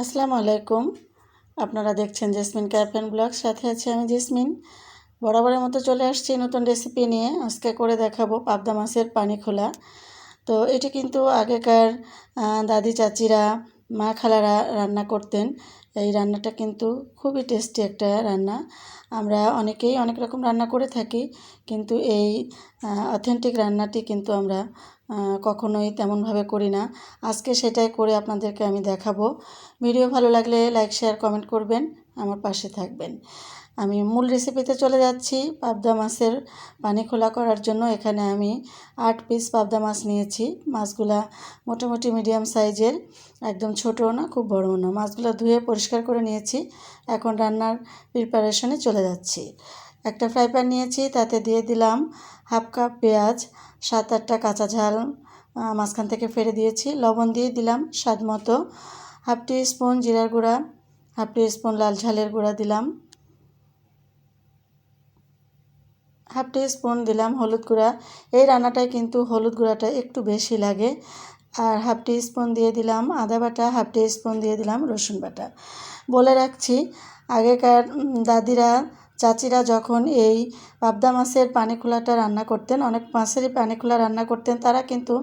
আসসালামু আলাইকুম। আপনারা দেখছেন জেসমিন ক্যাফেন ব্লগ, সাথে আছে আমি জেসমিন। বরাবরের মতো চলে আসছি নতুন রেসিপি নিয়ে। আজকে করে দেখাবো পাবদা মাছের পানি খোলা। তো এটি কিন্তু আগেকার দাদি চাচিরা, মা খালারা রান্না করতেন। এই রান্নাটা কিন্তু খুবই টেস্টি একটা রান্না। আমরা অনেকেই অনেক রকম রান্না করে থাকি, কিন্তু এই অথেন্টিক রান্নাটি কিন্তু আমরা কখনোই তেমনভাবে করি না। আজকে সেটাই করে আপনাদেরকে আমি দেখাবো। ভিডিও ভালো লাগলে লাইক শেয়ার কমেন্ট করবেন। আমার পাশে থাকবেন। আমি মূল রেসিপিতে চলে যাচ্ছি পাবদা মাছের পানি খোলা করার জন্য। এখানে আমি আট পিস পাবদা মাছ নিয়েছি। মাছগুলা মোটামুটি মিডিয়াম সাইজের একদম ছোটও না, খুব বড়ও না। মাছগুলো ধুয়ে পরিষ্কার করে নিয়েছি। এখন রান্নার প্রিপারেশনে চলে যাচ্ছি। একটা ফ্রাই প্যান নিয়েছি, তাতে দিয়ে দিলাম হাফ কাপ পেঁয়াজ, সাত আটটা কাঁচা ঝাল মাঝখান থেকে ফেলে দিয়েছি। লবণ দিয়ে দিলাম স্বাদ মতো। হাফ টি স্পুন জিরার গুঁড়া হাফ টি স্পুন লাল ঝালের গুঁড়া দিলাম। হাফ টি স্পুন দিলাম হলুদ গুঁড়া। এই রান্নাটায় কিন্তু হলুদ গুঁড়াটা একটু বেশি লাগে। আর হাফ টি স্পুন দিয়ে দিলাম আদা বাটা, হাফ টি স্পুন দিয়ে দিলাম রসুন বাটা। বলে রাখছি, আগেকার দাদিরা চাচিরা যখন এই পাবদা মাছের পানি খোলাটা রান্না করতেন, অনেক মাছেরই পানি খোলা রান্না করতেন, তারা কিন্তু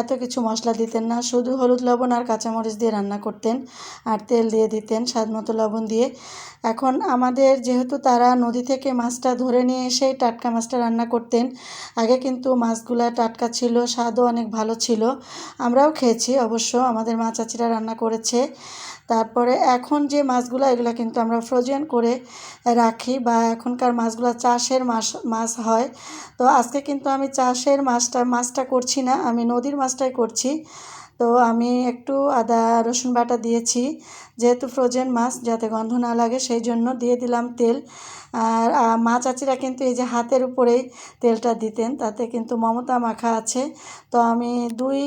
এত কিছু মশলা দিতেন না, শুধু হলুদ লবণ আর কাঁচামরিচ দিয়ে রান্না করতেন আর তেল দিয়ে দিতেন স্বাদ মতো লবণ দিয়ে। এখন আমাদের যেহেতু তারা নদী থেকে মাছটা ধরে নিয়ে এসে টাটকা মাছটা রান্না করতেন, আগে কিন্তু মাছগুলা টাটকা ছিল, স্বাদও অনেক ভালো ছিল, আমরাও খেয়েছি, অবশ্য আমাদের মা চাচিরা রান্না করেছে। তারপরে এখন যে মাছগুলো, এগুলো কিন্তু আমরা ফ্রোজেন করে রাখি বা এখনকার মাছগুলো চাষের মাছ মাছ হয়। তো আজকে কিন্তু আমি চাষের মাছটা মাছটা করছি না, আমি নদীর মাছটাই করছি। তো আমি একটু আদা, রসুন বাটা দিয়েছি, যেহেতু ফ্রোজেন মাছ, যাতে গন্ধ না লাগে, সেই জন্য দিয়ে দিলাম তেল। আর মা চাচিরা কিন্তু এই যে হাতের উপরেই তেলটা দিতেন, তাতে কিন্তু মমতা মাখা আছে। তো আমি দুই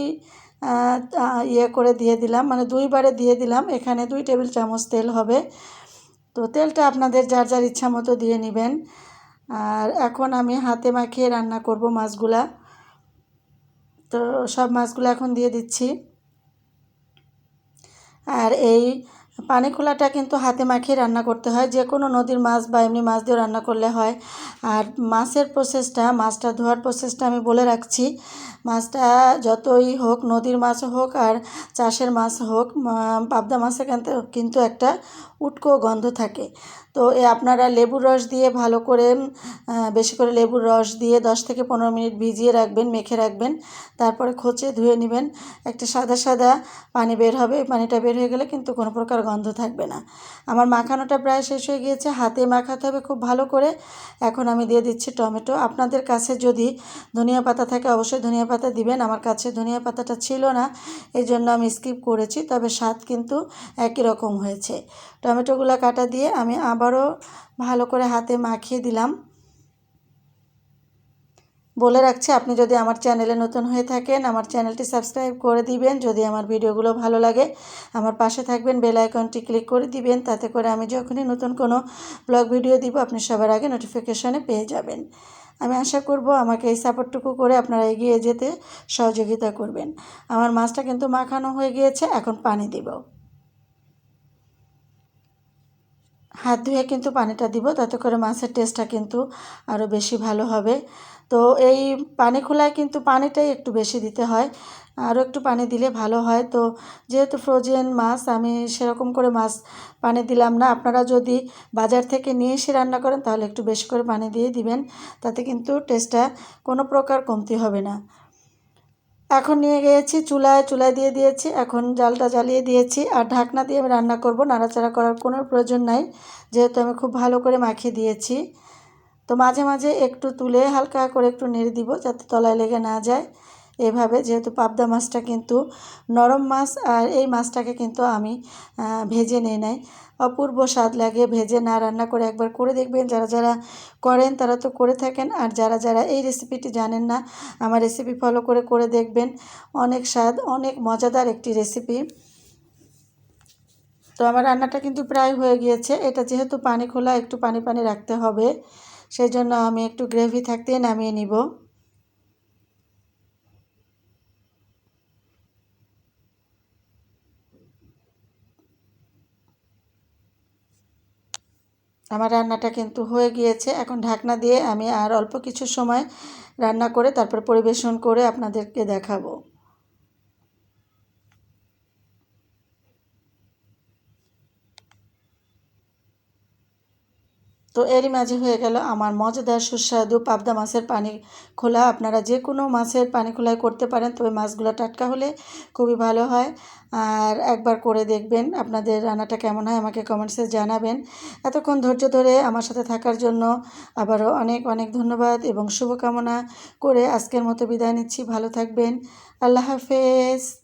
ইয়ে করে দিয়ে দিলাম। মানে দুইবারে দিয়ে দিলাম। এখানে দুই টেবিল চামচ তেল হবে। তো তেলটা আপনাদের যার যার ইচ্ছা মতো দিয়ে নেবেন। আর এখন আমি হাতে মাখিয়ে রান্না করব মাছগুলা। তো সব মাছগুলো এখন দিয়ে দিচ্ছি। আর এই পানি খোলাটা কিন্তু হাতে মাখিয়ে রান্না করতে হয়। যে কোনো নদীর মাছ বা এমনি মাছ দিয়ে রান্না করলে হয়। আর মাছের প্রসেসটা মাছটা ধোয়ার প্রসেসটা আমি বলে রাখছি। মাছটা যতই হোক, নদীর মাছ হোক আর চাষের মাছ হোক পাবদা মাছে কিন্তু কিন্তু একটা উটকো গন্ধ থাকে। তো এ আপনারা লেবুর রস দিয়ে ভালো করে বেশি করে লেবুর রস দিয়ে দশ থেকে পনেরো মিনিট ভিজিয়ে রাখবেন, মেখে রাখবেন। তারপরে খোঁচে ধুয়ে নেবেন। একটা সাদা সাদা পানি বের হবে। পানিটা বের হয়ে গেলে কিন্তু কোনো প্রকার গন্ধ থাকবে না। আমার মাখানোটা প্রায় শেষ হয়ে গিয়েছে, হাতে মাখাতে হবে খুব ভালো করে। এখন আমি দিয়ে দিচ্ছি টমেটো। আপনাদের কাছে যদি ধনিয়া পাতা থাকে অবশ্যই ধনিয়া পাতা দিবেন। আমার কাছে ধনিয়া পাতাটা ছিল না, এই জন্য আমি স্কিপ করেছি, তবে স্বাদ কিন্তু একই রকম হয়েছে। টমেটোগুলো কাটা দিয়ে আমি আবারও ভালো করে হাতে মাখিয়ে দিলাম। বলে রাখছি, আপনি যদি আমার চ্যানেলে নতুন হয়ে থাকেন, আমার চ্যানেলটি সাবস্ক্রাইব করে দিবেন। যদি আমার ভিডিওগুলো ভালো লাগে, আমার পাশে থাকবেন, বেল আইকনটি ক্লিক করে দিবেন। তাতে করে আমি যখনই নতুন কোনো ব্লগ ভিডিও দিব, আপনি সবার আগে নোটিফিকেশানে পেয়ে যাবেন। আমি আশা করব আমাকে এই সাপোর্টটুকু করে আপনারা এগিয়ে যেতে সহযোগিতা করবেন। আমার মাছটা কিন্তু মাখানো হয়ে গিয়েছে, এখন পানি দিব। হাত ধুয়ে কিন্তু পানিটা দিব, তাতে করে মাছের টেস্টটা কিন্তু আরও বেশি ভালো হবে। তো এই পানি খোলায় কিন্তু পানিটাই একটু বেশি দিতে হয় আরও একটু পানি দিলে ভালো হয়। তো যেহেতু ফ্রোজেন মাছ, আমি সেরকম করে মাছ পানি দিলাম না। আপনারা যদি বাজার থেকে নিয়ে এসে রান্না করেন, তাহলে একটু বেশি করে পানি দিয়ে দিবেন, তাতে কিন্তু টেস্টটা কোনো প্রকার কমতি হবে না। এখন নিয়ে গিয়েছি, চুলায় চুলায় দিয়ে দিয়েছি, এখন জালটা জ্বালিয়ে দিয়েছি। আর ঢাকনা দিয়ে আমি রান্না করব, নাড়াচাড়া করার কোনো প্রয়োজন নাই, যেহেতু আমি খুব ভালো করে মাখিয়ে দিয়েছি। তো মাঝে মাঝে একটু তুলে হালকা করে একটু নেড়ে দিব, যাতে তলায় লেগে না যায়। এভাবে, যেহেতু পাবদা মাছটা কিন্তু নরম মাছ, আর এই মাছটাকে কিন্তু আমি ভেজে নিয়ে নেই। অপূর্ব স্বাদ লাগে ভেজে না রান্না করে একবার করে দেখবেন। যারা যারা করেন তারা তো করে থাকেন, আর যারা যারা এই রেসিপিটি জানেন না, আমার রেসিপি ফলো করে করে দেখবেন। অনেক স্বাদ, অনেক মজাদার একটি রেসিপি তো আমার রান্নাটা কিন্তু প্রায় হয়ে গিয়েছে। এটা যেহেতু পানি খোলা, একটু পানি পানি রাখতে হবে সেই জন্য আমি একটু গ্রেভি থাকতেই নামিয়ে নিব। আমার রান্নাটা কিন্তু হয়ে গিয়েছে। এখন ঢাকনা দিয়ে আমি আর অল্প কিছু সময় রান্না করে, তারপর পরিবেশন করে আপনাদেরকে দেখাবো। তো এরই মাঝে হয়ে গেল আমার মজাদার সুস্বাদু পাবদা মাছের পানি খোলা। আপনারা যে কোনো মাছের পানি খোলায় করতে পারেন, তবে মাছগুলো টাটকা হলে খুবই ভালো হয়। আর একবার করে দেখবেন আপনাদের রান্নাটা কেমন হয়, আমাকে কমেন্টসে জানাবেন। এতক্ষণ ধৈর্য ধরে আমার সাথে থাকার জন্য আবারও অনেক অনেক ধন্যবাদ এবং শুভকামনা করে আজকের মতো বিদায় নিচ্ছি। ভালো থাকবেন। আল্লাহ হাফেজ।